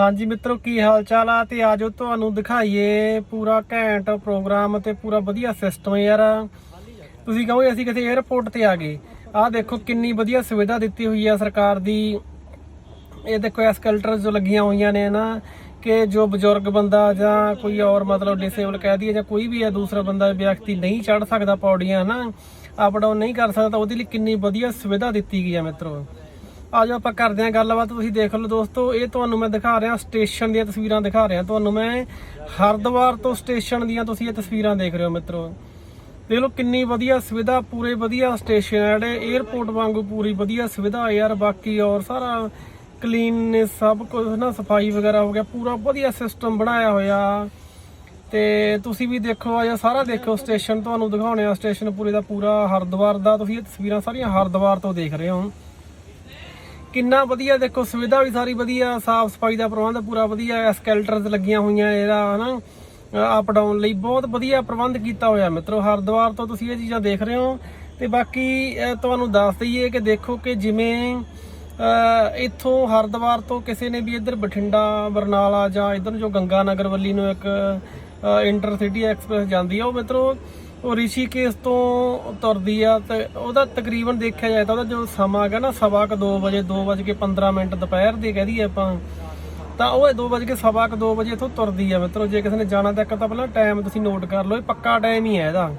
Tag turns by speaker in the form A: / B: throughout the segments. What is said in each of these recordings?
A: ਹਾਂਜੀ ਮਿੱਤਰੋ, ਕੀ ਹਾਲ ਚਾਲ ਆ? ਤੇ ਆਜੋ ਤੁਹਾਨੂੰ ਦਿਖਾਈਏ ਪੂਰਾ ਘੈਂਟ ਪ੍ਰੋਗਰਾਮ ਤੇ ਪੂਰਾ ਵਧੀਆ ਸਿਸਟਮ ਯਾਰ। ਤੁਸੀਂ ਕਹੋਗੇ ਅਸੀਂ ਕਿਤੇ 에어ਪੋਰਟ ਤੇ ਆ ਗਏ। ਆਹ ਦੇਖੋ ਕਿੰਨੀ ਵਧੀਆ ਸੁਵਿਧਾ ਦਿੱਤੀ ਹੋਈ ਆ ਸਰਕਾਰ ਦੀ। ਇਹ ਦੇਖੋ ਐਸਕਲਟਰ ਜੋ ਲੱਗੀਆਂ ਹੋਈਆਂ ਨੇ ਨਾ, ਕਿ ਜੋ ਬਜ਼ੁਰਗ ਬੰਦਾ ਜਾਂ ਕੋਈ ਔਰ ਮਤਲਬ ਡਿਸੇਬਲ ਕਹਿ ਦਈਏ ਜਾਂ ਕੋਈ ਵੀ ਹੈ, ਦੂਸਰਾ ਬੰਦਾ ਵਿਅਕਤੀ ਨਹੀਂ ਚੜ ਸਕਦਾ ਪੌੜੀਆਂ, ਨਾ ਅਪ ਡਾਊਨ ਨਹੀਂ ਕਰ ਸਕਦਾ ਉਹਦੇ ਲਈ ਕਿੰਨੀ ਵਧੀਆ ਸੁਵਿਧਾ ਦਿੱਤੀ ਗਈ ਆ ਮਿੱਤਰੋ। ਆਜੋ ਆਪਾਂ ਕਰਦੇ ਹਾਂ ਗੱਲਬਾਤ, ਤੁਸੀਂ ਦੇਖ ਲਓ ਦੋਸਤੋ, ਇਹ ਤੁਹਾਨੂੰ ਮੈਂ ਦਿਖਾ ਰਿਹਾ, ਸਟੇਸ਼ਨ ਦੀਆਂ ਤਸਵੀਰਾਂ ਦਿਖਾ ਰਿਹਾ। ਤੁਹਾਨੂੰ ਮੈਂ ਹਰਦੁਆਰ ਤੋਂ ਸਟੇਸ਼ਨ ਦੀਆਂ ਤੁਸੀਂ ਇਹ ਤਸਵੀਰਾਂ ਦੇਖ ਰਹੇ ਹੋ ਮਿੱਤਰੋ। ਦੇਖ ਲਓ ਕਿੰਨੀ ਵਧੀਆ ਸੁਵਿਧਾ, ਪੂਰੇ ਵਧੀਆ ਸਟੇਸ਼ਨ ਹੈ ਜਿਹੜੇ 에어ਪੋਰਟ ਵਾਂਗੂ ਪੂਰੀ ਵਧੀਆ ਸੁਵਿਧਾ ਯਾਰ, ਬਾਕੀ ਔਰ ਸਾਰਾ ਕਲੀਨ ਨੇ ਸਭ ਕੁਝ ਨਾ, ਸਫ਼ਾਈ ਵਗੈਰਾ ਹੋ ਗਿਆ, ਪੂਰਾ ਵਧੀਆ ਸਿਸਟਮ ਬਣਾਇਆ ਹੋਇਆ। ਤੇ ਤੁਸੀਂ ਵੀ ਦੇਖੋ, ਆ ਸਾਰਾ ਦੇਖੋ ਸਟੇਸ਼ਨ, ਤੁਹਾਨੂੰ ਦਿਖਾਉਣੇ ਆ ਸਟੇਸ਼ਨ ਪੂਰੇ ਦਾ ਪੂਰਾ ਹਰਦੁਆਰ ਦਾ, ਤੁਸੀਂ ਇਹ ਤਸਵੀਰਾਂ ਸਾਰੀਆਂ ਹਰਦੁਆਰ ਤੋਂ ਦੇਖ ਰਹੇ ਹੋ। ਕਿੰਨਾ ਵਧੀਆ, ਦੇਖੋ ਸੁਵਿਧਾ ਵੀ ਸਾਰੀ ਵਧੀਆ, ਸਾਫ਼ ਸਫ਼ਾਈ ਦਾ ਪ੍ਰਬੰਧ ਪੂਰਾ ਵਧੀਆ ਐਸਕੇਲਟਰਸ ਲੱਗੀਆਂ ਹੋਈਆਂ, ਇਹਦਾ ਹਨਾ ਅਪ ਡਾਊਨ ਲਈ ਬਹੁਤ ਵਧੀਆ ਪ੍ਰਬੰਧ ਕੀਤਾ ਹੋਇਆ ਮਿੱਤਰੋ। ਹਰਦੁਆਰ ਤੋਂ ਤੁਸੀਂ ਇਹ ਚੀਜ਼ਾਂ ਦੇਖ ਰਹੇ ਹੋ। ਤੇ ਬਾਕੀ ਤੁਹਾਨੂੰ ਦੱਸ ਦਈਏ ਕਿ ਦੇਖੋ ਕਿ ਜਿਵੇਂ ਇੱਥੋਂ ਹਰਦੁਆਰ ਤੋਂ ਕਿਸੇ ਨੇ ਵੀ ਇੱਧਰ ਬਠਿੰਡਾ, ਬਰਨਾਲਾ ਜਾਂ ਇੱਧਰ ਜੋ ਗੰਗਾ ਨਗਰ ਵੱਲੀ ਨੂੰ ਇੱਕ ਇੰਟਰਸਿਟੀ ਐਕਸਪ੍ਰੈਸ ਜਾਂਦੀ ਆ, ਉਹ ਮਿੱਤਰੋ ਉਹ ਰਿਸ਼ੀਕੇਸ਼ ਤੋਂ ਤੁਰਦੀ ਆ ਤੇ ਉਹਦਾ ਤਕਰੀਬਨ ਦੇਖਿਆ ਜਾਏ ਤਾਂ ਉਹਦਾ ਜੋ ਸਮਾਂ ਹੈਗਾ ਨਾ ਸਵਾ ਕੁ 2 ਵਜੇ 2 ਵਜੇ ਕੇ 15 ਮਿੰਟ ਦੁਪਹਿਰ ਦੇ ਕਹਿ ਦਈਏ ਆਪਾਂ, ਤਾਂ ਉਹ 2 ਵਜੇ ਕੇ ਸਵਾ ਕੁ 2 ਵਜੇ ਇੱਥੋਂ ਤੁਰਦੀ ਆ ਮਿੱਤਰੋ, ਜੇ ਕਿਸੇ ਨੇ ਜਾਣਾ ਤਾਂ ਇੱਕ ਤਾਂ ਪਹਿਲਾਂ ਟਾਈਮ ਤੁਸੀਂ ਨੋਟ ਕਰ ਲਓ, ਇਹ ਪੱਕਾ ਟਾਈਮ ਹੀ ਹੈ ਇਹਦਾ।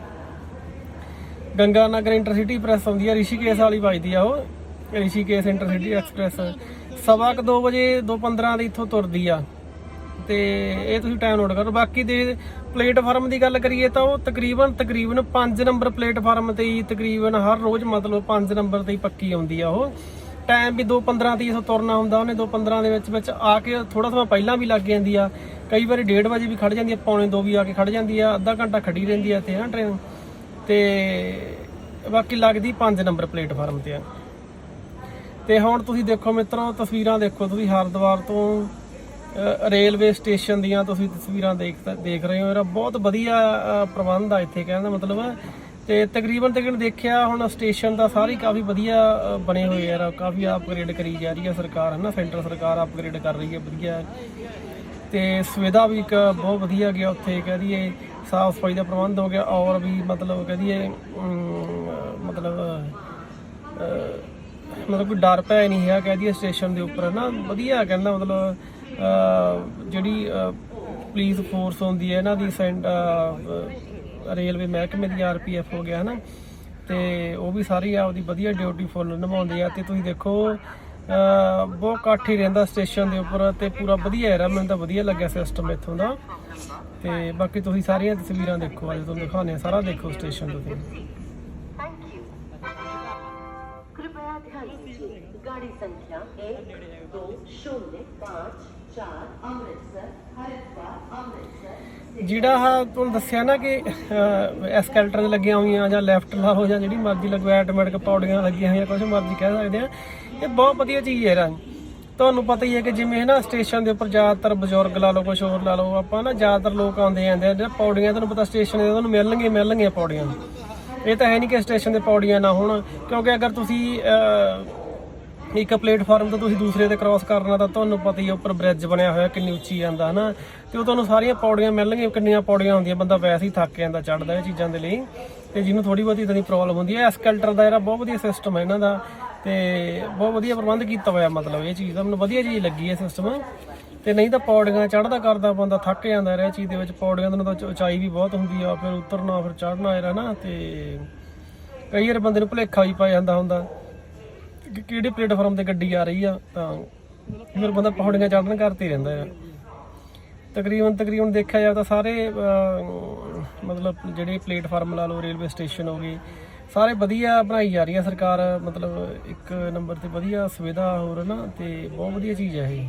A: ਗੰਗਾ ਨਗਰ ਇੰਟਰਸਿਟੀ ਪ੍ਰੈਸ ਆਉਂਦੀ ਆ, ਰਿਸ਼ੀਕੇਸ਼ ਵਾਲੀ ਵੱਜਦੀ ਆ ਉਹ, ਰਿਸ਼ੀਕੇਸ਼ ਇੰਟਰਸਿਟੀ ਐਕਸਪ੍ਰੈਸ ਸਵਾ ਕੁ 2 ਵਜੇ 2:15 ਦੀ ਇੱਥੋਂ ਤੁਰਦੀ ਆ। ਤੇ ਇਹ ਤੁਸੀਂ ਟਾਈਮ ਨੋਟ ਕਰੋ। ਬਾਕੀ ਦੇ ਪਲੇਟਫਾਰਮ ਦੀ ਗੱਲ ਕਰੀਏ ਤਾਂ ਉਹ ਤਕਰੀਬਨ ਤਕਰੀਬਨ 5 ਨੰਬਰ ਪਲੇਟਫਾਰਮ ਤੇ ਹੀ ਤਕਰੀਬਨ ਹਰ ਰੋਜ਼ ਮਤਲਬ 5 ਨੰਬਰ ਤੇ ਹੀ ਪੱਕੀ ਆਉਂਦੀ ਆ ਉਹ। ਟਾਈਮ ਵੀ 2:15 ਦੀ ਇਥੋਂ ਤੁਰਨਾ ਹੁੰਦਾ, ਉਹਨੇ 2:15 ਦੇ ਵਿੱਚ ਵਿੱਚ ਆ ਕੇ ਥੋੜਾ ਸਮਾਂ ਪਹਿਲਾਂ ਵੀ ਲੱਗ ਜਾਂਦੀ ਆ। ਕਈ ਵਾਰੀ 1:30 ਵਜੇ ਵੀ ਖੜ ਜਾਂਦੀ ਆ, ਪੌਣੇ 2 ਵੀ ਆ ਕੇ ਖੜ ਜਾਂਦੀ ਆ, ਅੱਧਾ ਘੰਟਾ ਖੜੀ ਰਹਿੰਦੀ ਆ ਇੱਥੇ ਨਾ ਟ੍ਰੇਨ ਤੇ ਬਾਕੀ ਲੱਗਦੀ 5 ਨੰਬਰ ਪਲੇਟਫਾਰਮ ਤੇ ਆ। ਤੇ ਹੁਣ ਤੁਸੀਂ ਦੇਖੋ ਮਿੱਤਰੋ, ਤਸਵੀਰਾਂ ਦੇਖੋ, ਤੁਸੀਂ ਹਰਿਦੁਆਰ ਤੋਂ ਰੇਲਵੇ ਸਟੇਸ਼ਨ ਦੀਆਂ ਤੁਸੀਂ ਤਸਵੀਰਾਂ ਦੇਖ ਦੇਖ ਰਹੇ ਹੋ। ਇਹਦਾ ਬਹੁਤ ਵਧੀਆ ਪ੍ਰਬੰਧ ਆ ਇੱਥੇ ਕਹਿਣ ਦਾ ਮਤਲਬ। ਹੈ ਤੇ ਤਕਰੀਬਨ ਤਕਰੀਬਨ ਦੇਖਿਆ, ਹੁਣ ਸਟੇਸ਼ਨ ਦਾ ਸਾਰੀ ਕਾਫੀ ਵਧੀਆ ਬਣੇ ਹੋਏ ਯਾਰ ਕਾਫੀ ਅਪਗ੍ਰੇਡ ਕਰੀ ਜਾ ਰਹੀ ਹੈ ਸਰਕਾਰ ਹੈ ਨਾ ਸੈਂਟਰ ਸਰਕਾਰ ਅਪਗ੍ਰੇਡ ਕਰ ਰਹੀ ਹੈ, ਵਧੀਆ। ਤੇ ਸੁਵਿਧਾ ਵੀ ਇੱਕ ਬਹੁਤ ਵਧੀਆ ਗਿਆ ਉੱਥੇ, ਕਹਿ ਦਈਏ, ਸਾਫ਼ ਸਫ਼ਾਈ ਦਾ ਪ੍ਰਬੰਧ ਹੋ ਗਿਆ। ਔਰ ਵੀ ਮਤਲਬ, ਕਹਿ ਦਈਏ ਮਤਲਬ ਮਤਲਬ ਕੋਈ ਡਰ ਪੈ ਨਹੀਂ ਹੈ ਕਹਿ ਦਈਏ ਸਟੇਸ਼ਨ ਦੇ ਉੱਪਰ ਨਾ ਵਧੀਆ ਕਹਿੰਦਾ ਮਤਲਬ ਜਿਹੜੀ ਅ, ਪੁਲਿਸ ਫੋਰਸ ਹੁੰਦੀ ਹੈ ਇਹਨਾਂ ਦੀ ਸੈਂਟ ਰੇਲਵੇ ਮਹਿਕਮੇ ਦੀ ਆਰਪੀਐਫ ਹੋ ਗਿਆ ਹਨਾ। ਤੇ ਉਹ ਵੀ ਸਾਰੀ ਆਪਦੀ ਵਧੀਆ ਡਿਊਟੀ ਫੁੱਲ ਨਿਭਾਉਂਦੇ ਆ ਤੇ ਤੁਸੀਂ ਦੇਖੋ ਬਹੁਤ ਇਕੱਠ ਹੀ ਰਹਿੰਦਾ ਸਟੇਸ਼ਨ ਦੇ ਉੱਪਰ ਤੇ ਪੂਰਾ ਵਧੀਆ ਹੈ ਮੈਨੂੰ ਤਾਂ ਵਧੀਆ ਲੱਗਿਆ ਸਿਸਟਮ ਇੱਥੋਂ ਦਾ। ਤੇ ਬਾਕੀ ਤੁਸੀਂ ਸਾਰੀਆਂ ਤਸਵੀਰਾਂ ਦੇਖੋ ਅੱਜ ਤੁਹਾਨੂੰ ਦਿਖਾਉਂਦੇ ਆ ਸਾਰਾ ਦੇਖੋ ਸਟੇਸ਼ਨ ਤੁਸੀਂ।
B: गाड़ी संख्या एक दो शून्य पाँच चार अमृतसर हरिद्वार अमृतसर
A: ਜਿਹੜਾ ਆਹ ਤੁਹਾਨੂੰ ਦੱਸਿਆ ਨਾ ਕਿ ਐਸਕੇਲਟਰ ਲੱਗੀਆਂ ਹੋਈਆਂ ਜਾਂ ਲੈਫਟ ਲਾ ਹੋ ਜਾਂ ਜਿਹੜੀ ਮਰਜ਼ੀ ਲੱਗੋ ਆਟੋਮੈਟਿਕ ਪੌੜੀਆਂ ਲੱਗੀਆਂ ਹੋਈਆਂ ਕੁਝ ਮਰਜ਼ੀ ਕਹਿ ਸਕਦੇ ਆ ਇਹ ਬਹੁਤ ਵਧੀਆ ਚੀਜ਼ ਹੈ ਯਾਰ ਤੁਹਾਨੂੰ ਪਤਾ ਹੀ ਹੈ ਕਿ ਜਿਵੇਂ ਨਾ ਸਟੇਸ਼ਨ ਦੇ ਉੱਪਰ ਜ਼ਿਆਦਾਤਰ ਬਜ਼ੁਰਗ ਲਾ ਲਓ ਕੁਝ ਹੋਰ ਲਾ ਲਓ ਆਪਾਂ ਨਾ ਜ਼ਿਆਦਾਤਰ ਲੋਕ ਆਉਂਦੇ ਜਾਂਦੇ ਆ ਜਿਹੜੇ ਪੌੜੀਆਂ ਤੁਹਾਨੂੰ ਪਤਾ ਸਟੇਸ਼ਨ ਦੇ ਤੁਹਾਨੂੰ ਮਿਲਣਗੇ ਮਿਲਣਗੀਆਂ ਪੌੜੀਆਂ ਇਹ ਤਾਂ ਹੈ ਨਹੀਂ ਕਿ ਸਟੇਸ਼ਨ ਤੇ ਪੌੜੀਆਂ ਨਾ ਹੋਣ ਕਿਉਂਕਿ ਅਗਰ ਤੁਸੀਂ ਅਹ, ਇੱਕ ਪਲੇਟਫਾਰਮ ਤੋਂ ਤੁਸੀਂ ਦੂਸਰੇ ਤੇ ਕ੍ਰਾਸ ਕਰਨਾ ਤਾਂ ਤੁਹਾਨੂੰ ਪਤਾ ਹੀ ਹੈ ਉੱਪਰ ਬ੍ਰਿਜ ਬਣਿਆ ਹੋਇਆ, ਕਿੰਨੀ ਉੱਚੀ ਜਾਂਦਾ, ਹਨਾ? ਤੇ ਉਹ ਤੁਹਾਨੂੰ ਸਾਰੀਆਂ ਪੌੜੀਆਂ ਮਿਲਣਗੀਆਂ, ਕਿੰਨੀਆਂ ਪੌੜੀਆਂ ਹੁੰਦੀਆਂ, ਬੰਦਾ ਵੈਸੇ ਹੀ ਥੱਕ ਜਾਂਦਾ ਚੜਦਾ ਇਹ ਚੀਜ਼ਾਂ ਦੇ ਲਈ। ਤੇ ਜਿਹਨੂੰ ਥੋੜੀ ਬਹੁਤੀ ਇਦਾਂ ਦੀ ਪ੍ਰੋਬਲਮ ਹੁੰਦੀ ਹੈ ਐਸਕਲਟਰ ਦਾ ਜਿਹੜਾ ਬਹੁਤ ਵਧੀਆ ਸਿਸਟਮ ਹੈ ਇਹਨਾਂ ਦਾ, ਤੇ ਬਹੁਤ ਵਧੀਆ ਪ੍ਰਬੰਧ ਕੀਤਾ ਹੋਇਆ ਮਤਲਬ ਇਹ ਚੀਜ਼ ਦਾ। ਮੈਨੂੰ ਵਧੀਆ ਚੀਜ਼ ਲੱਗੀ ਇਹ ਸਿਸਟਮ ਤੇ ਨਹੀਂ ਤਾਂ ਪੌੜੀਆਂ ਚੜਦਾ ਕਰਦਾ ਬੰਦਾ ਥੱਕ ਜਾਂਦਾ ਰਿਹਾ ਚੀਜ਼ ਦੇ ਵਿੱਚ, ਪੌੜੀਆਂ ਦੇ ਨਾਲ ਤਾਂ ਉਚਾਈ ਵੀ ਬਹੁਤ ਹੁੰਦੀ ਆ, ਫਿਰ ਉਤਰਨਾ, ਫਿਰ ਚੜਨਾ ਹੈ ਨਾ, ਤੇ ਕਈ ਵਾਰ ਬੰਦੇ ਨੂੰ ਭੁਲੇਖਾ ਵੀ ਪੈ ਜਾਂਦਾ ਹੁੰਦਾ। ਕਿ ਕਿਹੜੇ ਪਲੇਟਫਾਰਮ ਤੇ ਗੱਡੀ ਆ ਰਹੀ ਆ ਤਾਂ ਫਿਰ ਬੰਦਾ ਪੌੜੀਆਂ ਚੜਨ ਕਰਤੇ ਰਹਿੰਦਾ ਆ। ਤਕਰੀਬਨ ਤਕਰੀਬਨ ਦੇਖਿਆ ਜਾਵੇ ਤਾਂ ਸਾਰੇ ਅਹ, ਮਤਲਬ ਜਿਹੜੇ ਪਲੇਟਫਾਰਮ ਲਾ ਲਓ ਰੇਲਵੇ ਸਟੇਸ਼ਨ ਹੋ ਗਏ ਸਾਰੇ ਵਧੀਆ ਬਣਾਈ ਜਾ ਰਹੀ ਆ ਸਰਕਾਰ। ਮਤਲਬ ਇੱਕ ਨੰਬਰ ਤੇ ਵਧੀਆ ਸੁਵਿਧਾ ਹੋਰ ਨਾ ਤੇ ਬਹੁਤ ਵਧੀਆ ਚੀਜ਼ ਹੈ ਇਹ।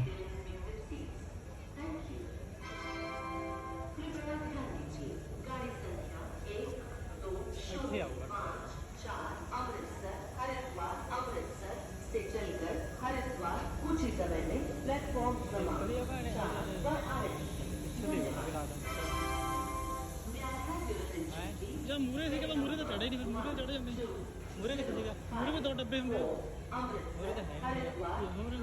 B: Sistemanlek platform zaman saat ve alet.
A: ਜਦ ਮੂਰੇ ਸੀਗਾ ਤਾਂ ਮੂਰੇ ਤਾਂ ਚੜੇ ਨਹੀਂ ਫਿਰ ਮੂਰੇ ਚੜੇ ਜਾਂਦੇ ਮੂਰੇ ਕਿੱਥੇ ਸੀਗਾ? ਮੂਰੇ ਵੀ ਦੋ ਡੱਬੇ ਹੁੰਦੇ
B: ਮੂਰੇ ਤਾਂ ਹੈ ਮੂਰੇ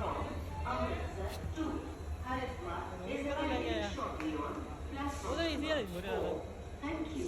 B: ਇਹ
C: ਕਿਹੜਾ ਲੈ ਕੇ ਆਇਆ। ਉਹਦਾ ਇਜ਼ੀ ਆ ਮੂਰੇ
B: ਵਾਲਾ। Thank you